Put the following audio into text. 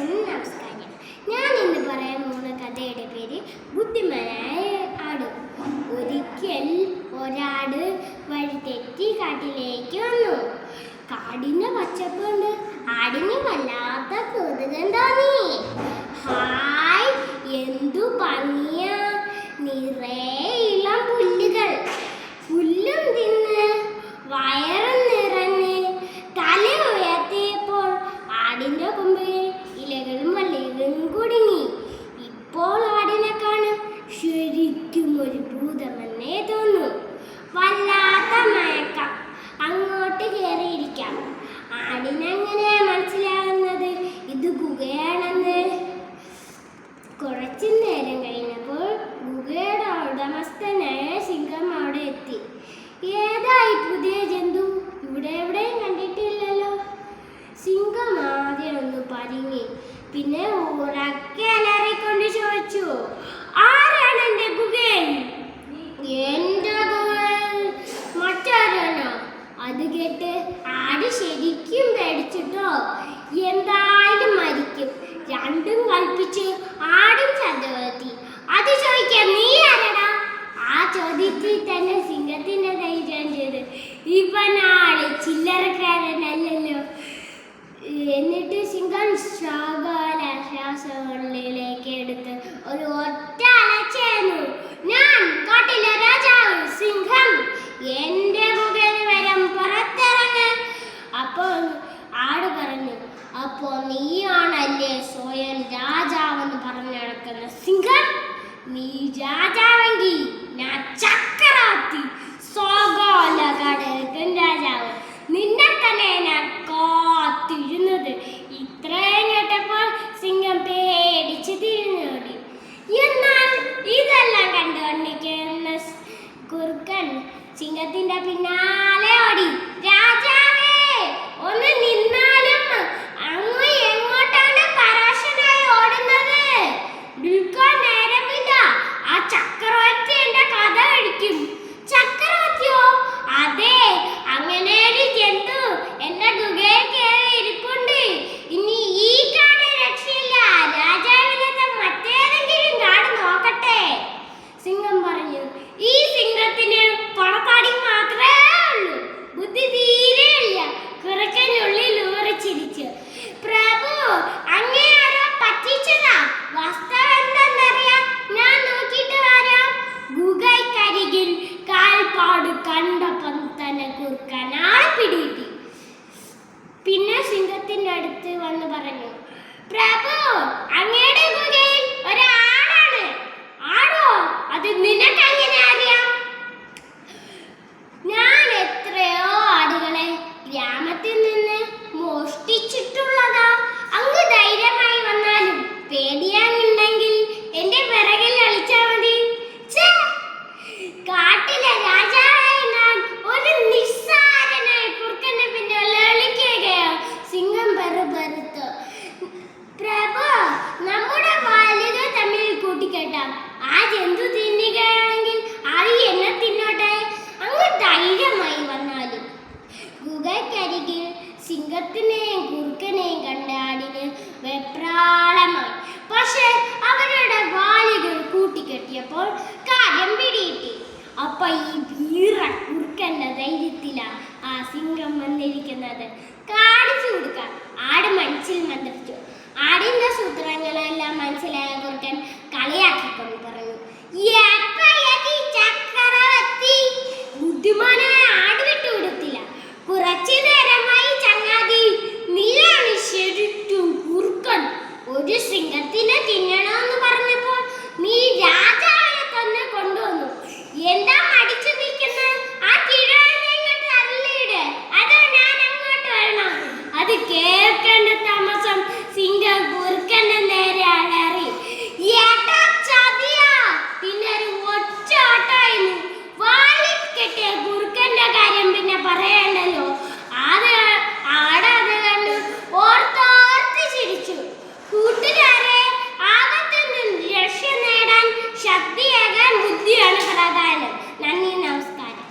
നമസ്കാരം ഞാൻ ഇന്ന് പറയാൻ പോകുന്ന കഥയുടെ പേര് ബുദ്ധിമാനായ ആട്. ഒരിക്കൽ ഒരാട് വഴി തെറ്റി കാട്ടിലേക്ക് വന്നു. കാടിന് പച്ചപ്പ് കൊണ്ട് ആടിന് വല്ലാത്ത കൗതുകം തോന്നി ഹായ് എന്തു സിംഹം ശ്വാകാല ശ്വാസങ്ങളിലേക്ക് എടുത്ത് ഒരു ഒറ്റ അലച്ചേന്നു ഞാൻ കാട്ടിലെ രാജാവ് സിംഹം. എന്റെ മുഖേന വരം പുറത്തിറങ്ങ്. അപ്പോൾ ആട് പറഞ്ഞു അപ്പോ നീയാണല്ലേ സ്വയം രാജാവെന്ന് പറഞ്ഞു നടക്കുന്ന സിംഹം? നീ രാജാവെങ്കിൽ ഞാൻ ചക്രവർത്തി സിംഹത്തിന്റെ പിന്നാലെ ഓടി. രാജാവേ ഒന്ന് നിന്നാലും അങ്ങ് എങ്ങോട്ടാണ് പരാശനായി ഓടുന്നത്? നിൽക്കാൻ നേരമില്ല ആ ചക്രവർത്തി എന്റെ കഥ കഴിക്കും. ചക്രവർത്തിയോ? അതെ അങ്ങനെ ഒരു ജന്തു എന്റെ ഗുഹയിൽ കയറി ഇരിപ്പുണ്ട്. ഇനി ഈ കാട് രക്ഷയില്ല. രാജാവിനെ മറ്റേതെങ്കിലും കാട് നോക്കട്ടെ. സിംഹം പറഞ്ഞു ഈ പണത്താടി മാത്രമേ ഉള്ളൂ. ബുദ്ധി തീരെയില്ല കുറച്ചനുള്ളിൽ ഊറിച്ചിരിച്ചു പ്രഭു അങ്ങേ പറ്റിച്ചതാ. ഞാൻ നോക്കിയിട്ട് വരാം. പിന്നെ സിംഹത്തിന്റെ അടുത്ത് വന്ന് പറഞ്ഞു പ്രഭു അങ്ങയുടെ കാട്ടിലെ രാജാവായി ഞാൻ ഒരു നിസ്സാരനായ കുറുക്കന്റെ പിന്നാലെ വിളിക്കുകയോ സിംഹം പെറുപെറുത്തു പ്രഭു നമ്മുടെ വാലുകൾ തമ്മിൽ കൂട്ടിക്കെട്ടാം. ആ ജന്തു തിന്നുകയാണെങ്കിൽ അത് എന്നെ തിന്നോട്ടെ. അങ്ങ് ധൈര്യമായി വന്നാലും. ഗുഹയ്ക്കരികിൽ സിംഹത്തിനെയും ഈ വീറ കുറുക്കന്റെ ധൈര്യത്തില ആ സിംഹം വന്നിരിക്കുന്നത്. കാണിച്ചു കൊടുക്കാം. ആട് മനസ്സിൽ മന്ത്രിച്ചു ആടിന്റെ സൂത്രങ്ങളെല്ലാം മനസ്സിലായ കുറുക്കൻ കളിയാക്കിക്കൊണ്ട് പറഞ്ഞു. ആട് ചങ്ങാതി ഒരു സിംഹത്തിനെ തിന്നണമെന്ന് പറഞ്ഞപ്പോൾ